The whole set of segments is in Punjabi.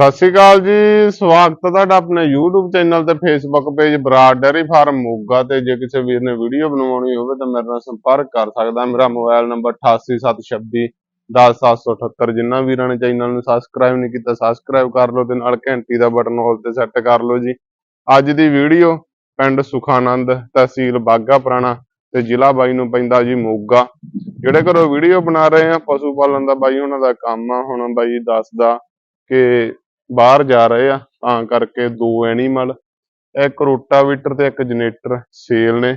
ਸਤਿ ਸ਼੍ਰੀ ਅਕਾਲ ਜੀ, ਸਵਾਗਤ ਹੈ ਤੁਹਾਡਾ ਆਪਣੇ YouTube ਚੈਨਲ ਤੇ Facebook page Brar dairy farm Moga ਤੇ। ਜੇ ਕਿਸੇ ਵੀਰ ਨੇ ਵੀਡੀਓ ਬਣਵਾਉਣੀ ਹੋਵੇ ਤਾਂ ਮੇਰੇ ਨਾਲ ਸੰਪਰਕ ਕਰ ਸਕਦਾ। ਮੇਰਾ ਮੋਬਾਈਲ ਨੰਬਰ 8876 10778 ਜਿਨ੍ਹਾਂ ਵੀਰਾਂ ਨੇ ਚੈਨਲ ਨੂੰ ਸਬਸਕ੍ਰਾਈਬ ਨਹੀਂ ਕੀਤਾ ਸਬਸਕ੍ਰਾਈਬ ਕਰ ਲਓ ਤੇ ਨਾਲ ਘੰਟੀ ਦਾ ਬਟਨ ਹਾਲ ਤੇ ਸੈੱਟ ਕਰ ਲਓ ਜੀ। ਅੱਜ ਦੀ ਵੀਡੀਓ ਪਿੰਡ ਸੁਖਾਨੰਦ ਤਹਿਸੀਲ ਬਾਗਾ ਪੁਰਾਣਾ ਤੇ ਜ਼ਿਲ੍ਹਾ ਬਾਈ ਨੂੰ ਪੈਂਦਾ ਜੀ ਮੋਗਾ। ਜਿਹੜੇ ਘਰੋਂ ਵੀਡੀਓ ਬਣਾ ਰਹੇ ਆ, ਪਸ਼ੂ ਪਾਲਣ ਦਾ ਬਾਈ ਉਹਨਾਂ ਦਾ ਕੰਮ ਆ। ਹੁਣ ਬਾਈ ਦੱਸਦਾ ਕਿ ਬਾਹਰ ਜਾ ਰਹੇ ਆ, ਤਾਂ ਕਰਕੇ ਦੋ ਐਨੀਮਲ ਇੱਕ ਰੋਟਾਵੀਟਰ ਤੇ ਇੱਕ ਜਨਰੇਟਰ ਸੇਲ ਨੇ।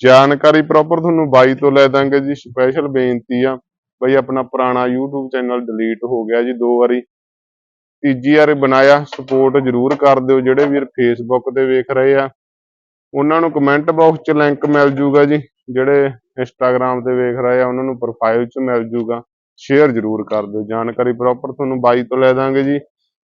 ਜਾਣਕਾਰੀ ਪ੍ਰੋਪਰ ਤੁਹਾਨੂੰ ਬਾਈ ਤੋਂ ਲੈ ਦਾਂਗੇ ਜੀ ਸਪੈਸ਼ਲ ਬੇਨਤੀ ਆ। ਬਈ ਆਪਣਾ ਪੁਰਾਣਾ YouTube ਚੈਨਲ ਡਿਲੀਟ ਹੋ ਗਿਆ ਜੀ, ਦੋ ਵਾਰੀ ਤੀਜੀ ਵਾਰ ਬਣਾਇਆ ਸਪੋਰਟ ਜਰੂਰ ਕਰ ਦਿਓ, ਜਿਹੜੇ ਵੀਰ ਫੇਸਬੁੱਕ ਤੇ ਵੇਖ ਰਹੇ ਆ। ਉਹਨਾਂ ਨੂੰ ਕਮੈਂਟ ਬਾਕਸ 'ਚ ਲਿੰਕ ਮਿਲ ਜੂਗਾ ਜੀ, ਜਿਹੜੇ ਇੰਸਟਾਗ੍ਰam ਤੇ ਵੇਖ ਰਹੇ ਆ, ਉਹਨਾਂ ਨੂੰ ਪ੍ਰੋਫਾਈਲ 'ਚ ਮਿਲ ਜੂਗਾ। ਸ਼ੇਅਰ ਜਰੂਰ ਕਰ ਦਿਓ। ਜਾਣਕਾਰੀ ਪ੍ਰੋਪਰ ਤੁਹਾਨੂੰ ਬਾਈ ਤੋਂ ਲੈ ਦਾਂਗੇ ਜੀ।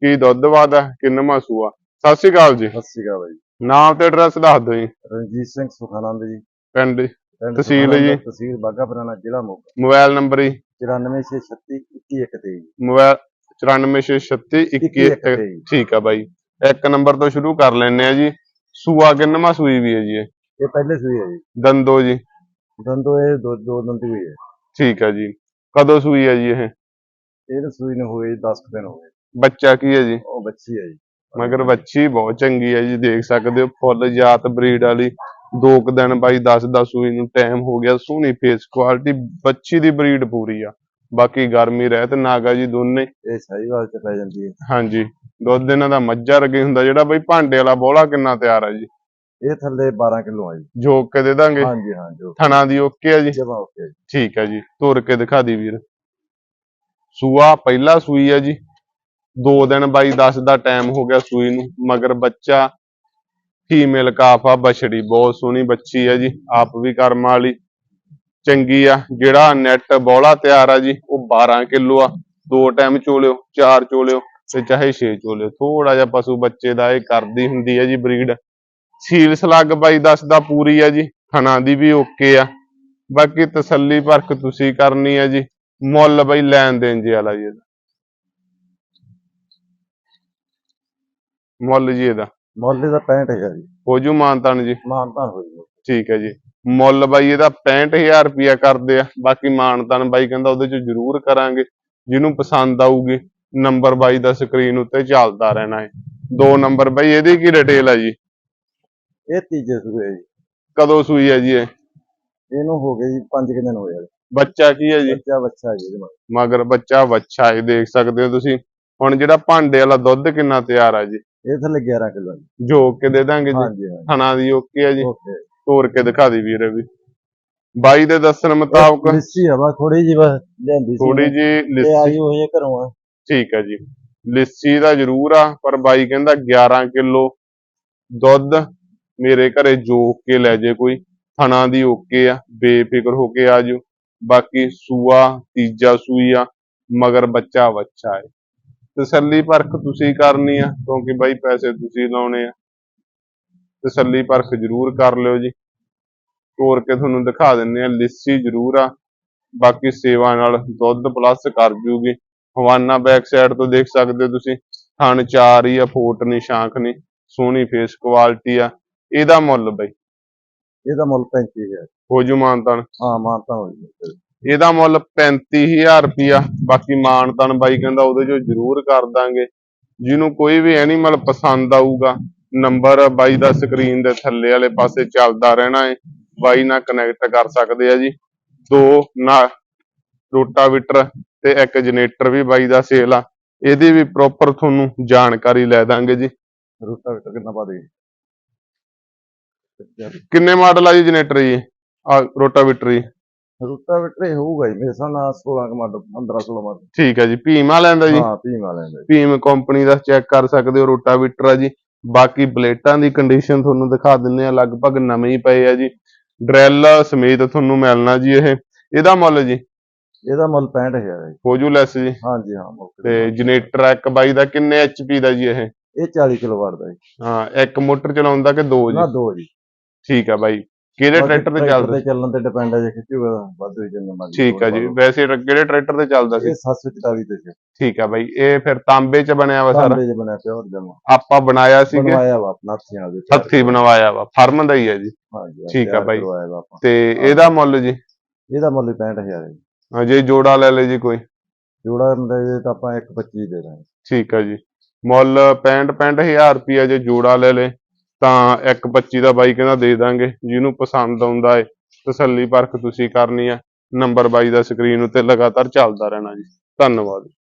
ਕੀ ਦੁੱਧ ਵਾਦਾ ਕਿੰਨਵਾਂ ਸੂਆ ਸਤਿ ਸ਼੍ਰੀ ਅਕਾਲ ਜੀ। ਸਤਿ ਸ਼੍ਰੀ ਅਕਾਲ ਬਾਈ ਨਾਮ ਤੇ ਐਡਰੈਸ ਦੱਸ ਦਿਓ ਜੀ। ਰਣਜੀਤ ਸਿੰਘ ਸੁਖਾਨੰਦ ਜੀ। ਪਿੰਡ ਪਿੰਡ ਤਹਿਸੀਲ ਸੁਖਾਨੰਦ, ਜੀ। ਤਹਿਸੀਲ ਬਾਗਾ ਪੁਰਾਣਾ ਜ਼ਿਲ੍ਹਾ ਮੋਗਾ ਮੋਬਾਈਲ ਨੰਬਰ ਜੀ। 94636 ਮੋਬਾਈਲ 94636 21 ਠੀਕ ਆ ਬਾਈ। ਇੱਕ ਨੰਬਰ ਤੋਂ ਸ਼ੁਰੂ ਕਰ ਲੈਣੇ ਆ ਜੀ। ਸੂਆ ਕਿੰਨਵਾਂ ਸੂਈ ਵੀ ਹੈ ਜੀ ਇਹ? ਇਹ ਪਹਿਲੇ ਸੂਈ ਹੈ ਜੀ। ਦੰਦੋ ਜੀ। ਦੰਦੋ ਇਹ ਦੋ ਦੋ ਦੰਦੀ ਹੋਈ ਹੈ। ਠੀਕ ਆ ਜੀ। ਕਦੋਂ ਸੂਈ ਹੈ ਜੀ ਇਹ? ਇਹ ਤਾਂ ਸੂਈ ਨੂੰ ਹੋਏ 10 ਦਿਨ ਹੋ ਗਏ। ਬੱਚਾ ਕੀ ਹੈ ਜੀ? ਉਹ ਬੱਚੀ ਹੈ ਜੀ। ਮਗਰ ਬੱਚੀ ਬਹੁਤ ਚੰਗੀ ਹੈ ਜੀ ਦੇਖ ਸਕਦੇ ਹੋ ਫੁੱਲ ਜਾਤ ਬਰੀਡ ਵਾਲੀ। ਦੋ ਕੁ ਦਿਨ ਬਾਈ 10 10 ਸੂਈ ਨੂੰ ਟਾਈਮ ਹੋ ਗਿਆ ਸੋਹਣੀ ਫੇਸ ਕੁਆਲਿਟੀ ਬੱਚੀ ਦੀ ਬਰੀਡ ਪੂਰੀ ਆ। ਬਾਕੀ ਗਰਮੀ ਰਹਿਤ ਨਾਗਾ ਜੀ ਦੋਨੇ। ਇਹ ਸਾਹੀਵਾਲ ਚ ਪੈ ਜਾਂਦੀ ਹੈ। ਹਾਂਜੀ ਦੁੱਧ ਇਹਨਾਂ ਦਾ ਮੱਝਾਂ ਰਗੇ ਹੁੰਦਾ ਜਿਹੜਾ ਬਈ ਭਾਂਡੇ ਵਾਲਾ ਬੋਲਾ ਕਿੰਨਾ ਤਿਆਰ ਆ ਜੀ। ਇਹ ਥੱਲੇ 12 ਕਿਲੋ ਆ ਜੀ। ਜੋਕ ਕੇ ਦੇ ਦਾਂਗੇ? ਹਾਂਜੀ ਹਾਂ ਜੋ ਥਣਾ ਦੀ ਓਕੇ ਆ ਜੀ? ਜਮਾ ਓਕੇ ਜੀ। ਠੀਕ ਹੈ ਜੀ ਤੁਰ ਕੇ ਦਿਖਾ ਦੀ ਵੀਰ। ਸੂਆ ਪਹਿਲਾ ਸੂਈ ਹੈ ਜੀ। ਦੋ ਦਿਨ ਬਾਈ 10 ਦਾ ਟਾਈਮ ਹੋ ਗਿਆ ਸੂਈ ਨੂੰ, ਮਗਰ ਬੱਚਾ ਫੀਮੇਲ ਕਾਫ ਆ ਬਛੜੀ, ਬਹੁਤ ਸੋਹਣੀ ਬੱਚੀ ਆ ਜੀ, ਆਪ ਵੀ ਕਰਮ ਵਾਲੀ, ਚੰਗੀ ਆ, ਜਿਹੜਾ ਨੈਟ ਬੋਲਾ ਤਿਆਰ ਆ ਜੀ, ਉਹ 12 ਕਿਲੋ ਆ, ਦੋ ਟਾਈਮ ਚੋਲਿਓ, ਚਾਰ ਚੋਲਿਓ ਤੇ ਚਾਹੇ 6 ਚੋਲਿਓ ਥੋੜਾ ਜਿਹਾ ਪਸ਼ੂ ਬੱਚੇ ਦਾ ਇਹ ਕਰਦੀ ਹੁੰਦੀ ਹੈ ਜੀ ਬਰੀਡ। ਸੀਲ ਸਲੱਗ ਬਾਈ ਦੱਸਦਾ ਪੂਰੀ ਆ ਜੀ ਖਣਾਂ ਦੀ ਵੀ ਓਕੇ ਆ। ਬਾਕੀ ਤਸੱਲੀ ਪਰਖ ਤੁਸੀਂ ਕਰਨੀ ਹੈ ਜੀ, ਮੁੱਲ ਬਈ ਲੈਣ ਦੇਣ ਜੀ ਵਾਲਾ ਜੀ ਮੁੱਲ ਜੀ ਇਹਦਾ। ਮੁੱਲ ਦਾ 65000 ਜੀ। ਹੋ ਜੂ ਮਾਨਤਾਨ ਜੀ? ਮਾਨਤਾ ਹੋਈ ਜੀ। ਠੀਕ ਹੈ ਜੀ। ਮੁੱਲ ਬਾਈ ਇਹਦਾ 65000 ਰੁਪਿਆ ਕਰਦੇ ਆ। ਬਾਕੀ ਮਾਨਤਾਨ ਬਾਈ ਕਹਿੰਦਾ ਉਹਦੇ ਚ ਜ਼ਰੂਰ ਕਰਾਂਗੇ। ਜਿਹਨੂੰ ਪਸੰਦ ਆਊਗੀ ਨੰਬਰ ਬਾਈ ਦਾ ਸਕਰੀਨ ਉੱਤੇ ਚੱਲਦਾ ਰਹਿਣਾ ਹੈ। ਦੋ ਨੰਬਰ ਬਾਈ ਇਹਦੀ ਕੀ ਡਿਟੇਲ ਹੈ ਜੀ? ਇਹ ਤੀਜੇ ਸੂਏ ਜੀ। ਕਦੋਂ ਸੂਈ ਹੈ ਜੀ ਇਹ? ਇਹਨੂੰ ਹੋ ਗਏ ਜੀ 5 ਦਿਨ ਹੋਏ ਆ। ਬੱਚਾ ਕੀ ਹੈ ਜੀ? ਬੱਚਾ ਬੱਚਾ ਜੀ ਇਹਦੇ ਮਗਰ। ਬੱਚਾ ਵੱਛਾ ਹੈ ਦੇਖ ਸਕਦੇ ਹੋ ਤੁਸੀਂ। ਹੁਣ ਜਿਹੜਾ ਭਾਂਡੇ ਵਾਲਾ ਦੁੱਧ ਕਿੰਨਾ ਤਿਆਰ ਆ ਜੀ? ਇਹ ਥੱਲੇ 11 ਕਿਲੋ ਜੀ। ਜੋਕ ਕੇ ਦੇ ਦਾਂਗੇ ਜੀ। ਹਾਂਜੀ ਥਣਾ ਦੀ ਓਕੇ ਆ ਜੀ। ਓਕੇ। ਤੋੜ ਕੇ ਦਿਖਾ ਦੀ ਵੀਰੇ ਵੀ। ਬਾਈ ਦੇ ਦੱਸਣ ਮੁਤਾਬਕ ਲਿੱਸੀ ਹਵਾ ਥੋੜੀ ਜਿਹੀ ਬਸ ਲਿਆਂਦੀ ਸੀ। ਥੋੜੀ ਜੀ ਤੇ ਲਿੱਸੀ। ਆਈ ਹੋਈ ਹੈ ਘਰੋਂ ਆ। ਠੀਕ ਹੈ ਜੀ। ਲਿੱਸੀ ਦਾ ਜ਼ਰੂਰ ਆ ਪਰ ਬਾਈ ਕਹਿੰਦਾ 11 ਕਿਲੋ ਦੁੱਧ ਮੇਰੇ ਘਰੇ ਜੋਕ ਕੇ ਲੈ ਜੇ ਕੋਈ। ਥਣਾ ਦੀ ਓਕੇ ਆ ਬੇਫਿਕਰ ਹੋ ਕੇ ਆ ਜਿਓ। ਬਾਕੀ ਸੂਆ ਤੀਜਾ ਸੂਈ ਆ ਮਗਰ ਬੱਚਾ ਵੱਛਾ ਹੈ ਤਸੱਲੀ ਪਰਖ ਤੁਸੀਂ ਕਰਨੀ ਆ ਕਿਉਂਕਿ ਬਾਈ ਪੈਸੇ ਤੁਸੀਂ ਲਾਉਣੇ ਆ। ਤਸੱਲੀ ਪਰਖ ਜ਼ਰੂਰ ਕਰ ਲਿਓ ਜੀ। ਤੋਰ ਕੇ ਤੁਹਾਨੂੰ ਦਿਖਾ ਦਿੰਨੇ ਆ ਲਿੱਸੀ ਜ਼ਰੂਰ ਆ। ਬਾਕੀ ਸੇਵਾ ਨਾਲ ਦੁੱਧ ਪਲੱਸ ਕਰ ਜੂਗੀ। ਹਵਾਨਾ ਬੈਕ ਸਾਈਡ ਤੋਂ ਦੇਖ ਸਕਦੇ ਹੋ ਤੁਸੀਂ। ਥਣ ਚਾਰ ਹੀ ਆ ਫੋਟ ਨੀ ਸ਼ਾਂਖ ਨੀ। ਸੋਹਣੀ ਫੇਸ ਕੁਆਲਿਟੀ ਆ। ਇਹਦਾ ਮੁੱਲ ਬਈ। ਇਹਦਾ ਮੁੱਲ 35000 ਹੋ ਜੂ ਮਾਨਤਨ। ਹਾਂ ਮਾਨਤਾ ਹੋਈ ਹੈ। ਇਹਦਾ ਮੁੱਲ 35000 ਰੁਪਿਆ ਬਾਕੀ ਮਾਨਤਨ ਬਾਈ ਕਹਿੰਦਾ ਉਹਦੇ ਚੋਂ ਜ਼ਰੂਰ ਕਰ ਦਾਂਗੇ। ਜਿਹਨੂੰ ਕੋਈ ਵੀ ਐਨੀਮਲ ਪਸੰਦ ਆਊਗਾ ਨੰਬਰ ਬਾਈ ਦਾ ਸਕਰੀਨ ਦੇ ਥੱਲੇ ਵਾਲੇ ਪਾਸੇ ਚੱਲਦਾ ਰਹਿਣਾ ਹੈ ਬਾਈ ਨਾਲ ਕਨੈਕਟ ਕਰ ਸਕਦੇ ਆ ਜੀ। ਦੋ ਨਾ ਰੋਟਾਵੀਟਰ ਤੇ ਇੱਕ ਜਨਰੇਟਰ ਵੀ ਬਾਈ ਦਾ ਸੇਲ ਆ। ਇਹਦੀ ਵੀ ਪ੍ਰੋਪਰ ਤੁਹਾਨੂੰ ਜਾਣਕਾਰੀ ਲੈ ਦਾਂਗੇ ਜੀ। ਰੂਟਾ ਵਿਟਰ ਕਿੰਨਾ ਪਾ ਦੇ ਕਿੰਨੇ ਮਾਡਲ ਆ ਜੀ ਜਨਰੇਟਰ ਜੀ? ਆ ਰੋਟਾਵੀਟਰ ਜੀ। ਰੂਟਾ ਵਿਟਰ ਇਹ ਹੋਊਗਾ ਜੀ ਮੇਰੇ ਨਾਲ 16 ਕੁ ਮਾਡਲ 15 16 ਮਾਡਲ। ਠੀਕ ਹੈ ਜੀ ਭੀਮਾ ਲੈਂਦਾ ਜੀ? ਹਾਂ ਧੀਮ ਵਾਲਿਆਂ ਦਾ ਜੀ। ਭੀਮ ਕੰਪਨੀ ਦਾ ਚੈੱਕ ਕਰ ਸਕਦੇ ਹੋ ਰੋਟਾਵੀਟਰ ਆ ਜੀ। ਬਾਕੀ ਬਲੇਟਾਂ ਦੀ ਕੰਡੀਸ਼ਨ ਤੁਹਾਨੂੰ ਦਿਖਾ ਦਿੰਨੇ ਆ ਲਗਭਗ ਨਵੇਂ ਹੀ ਪਏ ਆ ਜੀ। ਡਰੈਲ ਸਮੇਤ ਤੁਹਾਨੂੰ ਮਿਲਣਾ ਜੀ ਇਹ। ਇਹਦਾ ਮੁੱਲ ਜੀ? ਇਹਦਾ ਮੁੱਲ 65000 ਹੈ ਜੀ। ਹੋਜੂ ਲੈਸ ਜੀ? ਹਾਂਜੀ ਹਾਂ ਤੇ ਤੇ ਜਨਰੇਟਰ ਇੱਕ ਬਾਈ ਦਾ ਕਿੰਨੇ ਐਚਪੀ ਦਾ ਜੀ ਇਹ? ਇਹ 40 ਕਿਲੋ ਵਾਟ ਦਾ ਜੀ। ਹਾਂ ਇੱਕ ਮੋਟਰ ਚਲਾਉਂਦਾ ਕਿ ਦੋ ਨਾ ਜੀ ਦੋ ਜੀ। ਠੀਕ ਆ ਬਾਈ। ਕਿਹੜੇ ਟਰੈਕਟਰ ਤੇ ਚੱਲਦਾ? ਤੇ ਚੱਲਣ ਤੇ ਡਿਪੈਂਡ ਹੈ ਜੇ ਖਿੱਚੂਗਾ ਵੱਧ ਹੋਈ ਜਿੰਨਾ ਮਰਜ਼ੀ ਠੀਕ ਆ ਜੀ। ਵੈਸੇ ਕਿਹੜੇ ਟਰੈਕਟਰ ਤੇ ਚੱਲਦਾ। ਸੀ? ਇਹ 744 ਤੇ ਸੀ। ਠੀਕ ਆ ਬਾਈ ਇਹ ਫਿਰ ਤਾਂਬੇ ਚ ਬਣਿਆ ਵਾ ਸਾਰਾ? ਤਾਂਬੇ ਦੇ ਬਣਿਆ ਪਿਓਰ ਜਮਾ। ਆਪਾਂ ਬਣਾਇਆ ਸੀ ਕਿ? ਬਣਵਾਇਆ ਵਾ ਆਪਣਾ ਹੱਥੀਆਂ ਦੇ ਹੱਥੀ ਬਣਵਾਇਆ ਵਾ ਫਰਮ ਦਾ ਹੀ ਹੈ ਜੀ। ਠੀਕ ਆ ਤਿਆਰ ਬਾਈ। ਤੇ ਇਹਦਾ ਮੁੱਲ ਜੀ? ਇਹਦਾ ਮੁੱਲ 65000 ਹੈ ਜੀ। ਹਾਂ, ਜੇ ਜੋੜਾ ਲੈ ਲੈ ਜੀ ਕੋਈ। ਜੋੜਾ ਦੇ ਤਾਂ ਆਪਾਂ 125 ਦੇ ਦਾਂਗੇ। ਠੀਕ ਆ ਜੀ। ਮੁੱਲ 65 65000 ਰੁਪਿਆ ਜੇ ਜੋੜਾ ਲੈ ਲੇ ਤਾਂ 125 ਦਾ ਬਾਈ ਕਹਿੰਦਾ ਦੇ ਦਾਂਗੇ, ਜਿਹਨੂੰ ਪਸੰਦ ਆਉਂਦਾ ਏ, ਤਸੱਲੀ ਪਰਖ ਤੁਸੀਂ ਕਰਨੀ ਆ, ਨੰਬਰ ਬਾਈ ਦਾ ਸਕਰੀਨ ਉੱਤੇ ਲਗਾਤਾਰ ਚੱਲਦਾ ਰਹਿਣਾ ਜੀ। ਧੰਨਵਾਦ।